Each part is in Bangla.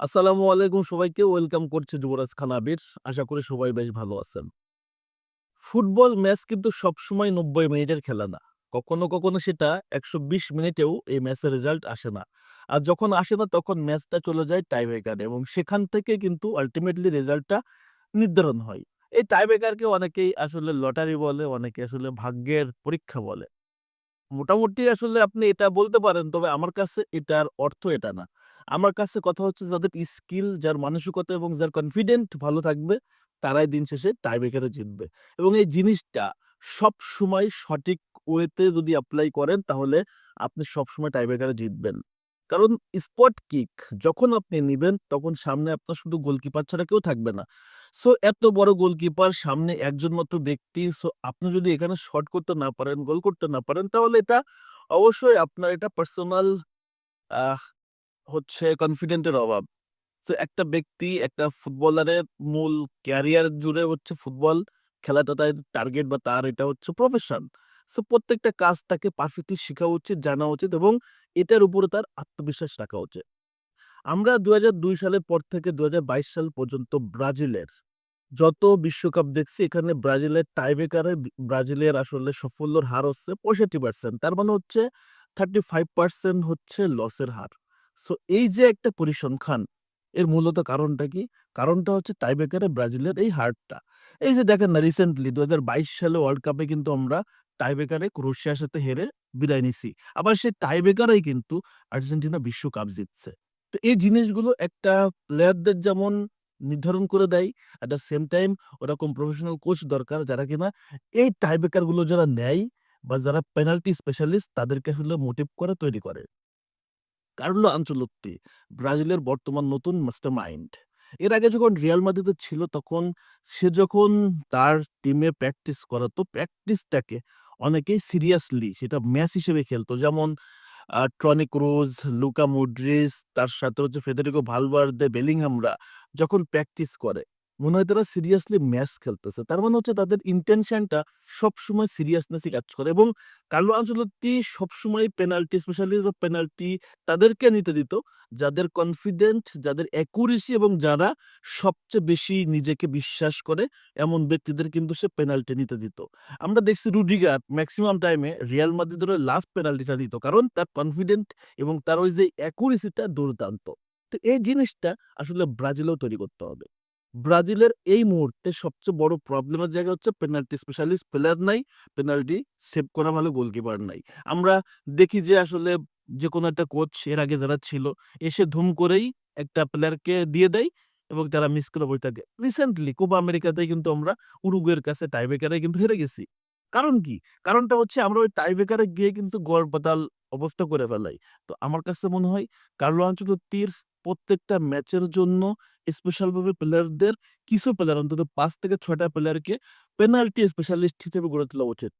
আসসালামু আলাইকুম সবাইকে। ওয়েলকাম করছি যুবরাজ খান আবির। আশা করি সবাই বেশ ভালো আছেন। ফুটবল ম্যাচ কিন্তু সবসময় নব্বই মিনিটের খেলা না। কখনো কখনো সেটা একশো বিশ মিনিটেও এই ম্যাচের রেজাল্ট আসে না। আর যখন আসে না, তখন ম্যাচটা চলে যায় টাইব্রেকারে এবং সেখান থেকে কিন্তু আলটিমেটলি রেজাল্টটা নির্ধারণ হয়। এই টাইব্রেকারকে অনেকেই আসলে লটারি বলে, অনেকে আসলে ভাগ্যের পরীক্ষা বলে। মোটামুটি আসলে আপনি এটা বলতে পারেন, তবে আমার কাছে এটার অর্থ এটা না। আমার কাছে কথা হচ্ছে যাদের স্কিল, যার মানসিকতা এবং যার কনফিডেন্ট ভালো থাকবে, তারাই দিন শেষে টাইব্রেকারে জিতবে। এবং এই জিনিসটা সব সময় সঠিক ওয়েতে যদি অ্যাপ্লাই করেন, তাহলে আপনি সবসময় টাইব্রেকারে জিতবেন। কারণ স্পট কিক যখন আপনি নিবেন, তখন সামনে আপনার শুধু গোলকিপার ছাড়া কেউ থাকবে না। সো এত বড় গোলকিপার সামনে একজন মাত্র ব্যক্তি সো আপনি যদি এখানে শট করতে না পারেন গোল করতে না পারেন, তাহলে এটা অবশ্যই আপনার এটা পার্সোনাল হচ্ছে কনফিডেন্টের অভাব। তো একটা ব্যক্তি একটা ফুটবলারের মূল ক্যারিয়ার জুড়ে হচ্ছে ফুটবল খেলাটা তার টার্গেট বা তার এটা হচ্ছে প্রফেশন সো প্রত্যেকটা কাজ তাকে পারফেক্টলি শেখা উচিত, জানা উচিত এবং এটার উপরে তার আত্মবিশ্বাস রাখা উচিত। আমরা দুই হাজার দুই সালের পর থেকে দুই হাজার বাইশ সাল পর্যন্ত ব্রাজিলের যত বিশ্বকাপ দেখছি, এখানে ব্রাজিলের টাইব্রেকারে ব্রাজিলের আসলে সাফল্যর হার হচ্ছে পঁয়ষট্টি পার্সেন্ট তার মানে হচ্ছে থার্টি ফাইভ পার্সেন্ট হচ্ছে লসের হার। সো এই যে একটা পরিসংখ্যান, এর মূলত কারণটা কি? কারণটা হচ্ছে টাইব্রেকারে ব্রাজিলের এই হারটা। এই যে দেখেন না রিসেন্টলি দুহাজার বাইশ সালে ওয়ার্ল্ড কাপে কিন্তু আমরা টাইব্রেকারে ক্রোশিয়ার সাথে হেরে বিদায় নিছি। আবার সেই টাইব্রেকারেই কিন্তু আর্জেন্টিনা বিশ্বকাপ জিতছে। তো এই জিনিসগুলো একটা প্লেয়ারদের যেমন নির্ধারণ করে দেয় অ্যাট দ্য সেম টাইম ওরকম প্রফেশনাল কোচ দরকার যারা কিনা এই টাইব্রেকারগুলো যারা নেয় বা যারা পেনাল্টি স্পেশালিস্ট তাদেরকে আসলে মোটিভ করে, তৈরি করে। কার্লো আনচেলত্তি ব্রাজিলের বর্তমান নতুন মাস্টার মাইন্ড। এর আগে যখন রিয়াল মাদ্রিদে ছিল তখন সে যখন তার টিমে প্র্যাকটিস করাতো প্র্যাকটিসটাকে অনেকেই সিরিয়াসলি সেটা ম্যাচ হিসেবে খেলতো। যেমন আহ, টনি ক্রুজ লুকা মুড্রিস তার সাথে হচ্ছে ফেদেরিকো ভালভার্দে বেলিংহামরা যখন প্র্যাকটিস করে মনে হয় তারা সিরিয়াসলি ম্যাচ খেলতেছে। তার মানে হচ্ছে তাদের ইন্টেনশনটা সবসময় সিরিয়াসনেসই কাজ করে এবং কার্লো আনচেলত্তি সবসময় পেনাল্টি স্পেশালি পেনাল্টি তাদেরকে নিতে দিত, যাদের কনফিডেন্ট যাদের অ্যাকুরেসি এবং যারা সবচেয়ে বেশি নিজেকে বিশ্বাস করে, এমন ব্যক্তিদের কিন্তু সে পেনাল্টি নিতে দিত। আমরা দেখছি রুডিগার ম্যাক্সিমাম টাইমে রিয়াল মাদ্রিদের লাস্ট পেনাল্টিটা দিত, কারণ তার কনফিডেন্ট এবং তার ওই যে অ্যাকুরেসিটা দুর্দান্ত। তো এই জিনিসটা আসলে ব্রাজিলেও তৈরি করতে হবে। ব্রাজিলের এই মুহূর্তে সবচেয়ে বড় প্রবলেমের জায়গা হচ্ছে পেনাল্টি স্পেশালিস্ট প্লেয়ার নাই পেনাল্টি সেভ করা ভালো গোলকিপার নাই। আমরা দেখি যে আসলে যে কোনো একটা কোচ এর আগে যারা ছিল, এসে ধুম করেই একটা প্লেয়ারকে দিয়ে দেয় এবং তারা মিস করে বই থাকে। রিসেন্টলি কোপা আমেরিকাতে কিন্তু আমরা উরুগুয়ের কাছে টাইব্রেকারে কিন্তু হেরে গেছি। কারণ কি? কারণটা হচ্ছে আমরা ওই টাইব্রেকারে গিয়ে কিন্তু গড় অবস্থা করে ফেলাই। তো আমার কাছে মনে হয়, কার্লো আনচেলত্তির প্রত্যেকটা ম্যাচের জন্য স্পেশাল ভাবে প্লেয়ারদের কিছু প্লেয়ার অন্তত পাঁচ থেকে ছয়টা প্লেয়ারকে পেনাল্টি স্পেশালিস্ট হিসেবে গড়ে তোলা উচিত।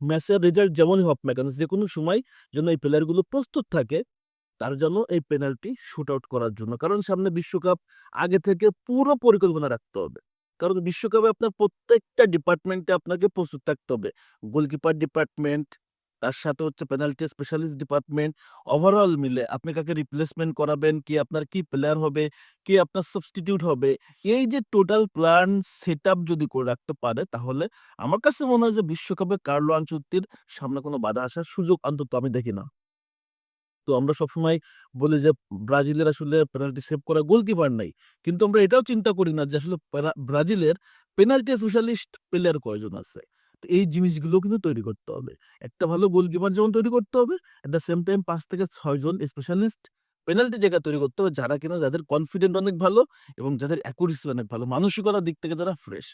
ম্যাচের রেজাল্ট যেমনই হোক না কেন যে কোনো সময় যেন এই প্লেয়ারগুলো প্রস্তুত থাকে, তার জন্য এই পেনাল্টি শুট আউট করার জন্য। কারণ সামনে বিশ্বকাপ আগে থেকে পুরো পরিকল্পনা রাখতে হবে। কারণ বিশ্বকাপে আপনার প্রত্যেকটা ডিপার্টমেন্টে আপনাকে প্রস্তুত থাকতে হবে। গোলকিপার ডিপার্টমেন্ট তার সাথে হচ্ছে পেনাল্টি স্পেশালিস্ট ডিপার্টমেন্ট ওভারঅল মিলে আপনি কাকে রিপ্লেসমেন্ট করাবেন, কি আপনার কি প্লেয়ার হবে, কি আপনার সাবস্টিটিউট হবে, এই যে টোটাল প্ল্যান সেট যদি করে রাখতে পারে, তাহলে আমার কাছে মনে হয় যে বিশ্বকাপে কার্লো আনচুত্তির সামনে কোনো বাধা আসার সুযোগ অন্তত আমি দেখি না। তো আমরা সবসময় বলি যে ব্রাজিলের আসলে পেনাল্টি সেভ করা গোলকিপার নাই। কিন্তু আমরা এটাও চিন্তা করি না যে আসলে ব্রাজিলের পেনাল্টি স্পেশালিস্ট প্লেয়ার কয়জন আছে। এই জিনিসগুলো কিন্তু তৈরি করতে হবে। একটা ভালো গোলকিপার যেমন তৈরি করতে হবে এট দ্য সেম টাইম পাঁচ থেকে ছয় জন স্পেশালিস্ট পেনাল্টি জায়গা তৈরি করতে হবে, যারা কিনা যাদের কনফিডেন্ট অনেক ভালো এবং যাদের অ্যাকুরেসি অনেক ভালো, মানসিকতার দিক থেকে যারা ফ্রেশ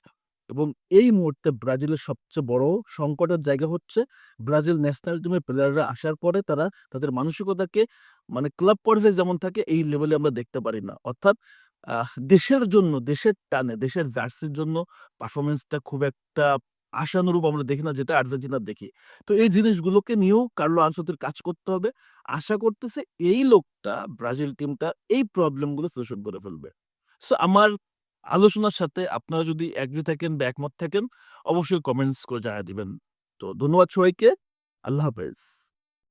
এবং এই মুহূর্তে ব্রাজিলের সবচেয়ে বড় সংকটের জায়গা হচ্ছে ব্রাজিল ন্যাশনাল টিমের প্লেয়াররা আসার পরে তারা তাদের মানসিকতাকে মানে ক্লাব পর্যায়ে যেমন থাকে, এই লেভেলে আমরা দেখতে পারি না। অর্থাৎ দেশের জন্য, দেশের টানে, দেশের জার্সির জন্য পারফরমেন্সটা খুব একটা আশানুরূপ আমরা দেখি না, যেটা আর্জেন্টিনা দেখি। তো এই জিনিসগুলোকে নিয়েও কার্লো আনসতির কাজ করতে হবে। আশা করতেছে এই লোকটা, ব্রাজিল টিমটা এই প্রবলেমগুলো সলিউশন করে ফেলবে। সো আমার আলোচনার সাথে আপনারা যদি অ্যাগ্রি থাকেন বা একমত থাকেন, অবশ্যই কমেন্টস করে জানিয়ে দিবেন। তো ধন্যবাদ সবাইকে। আল্লাহ হাফেজ।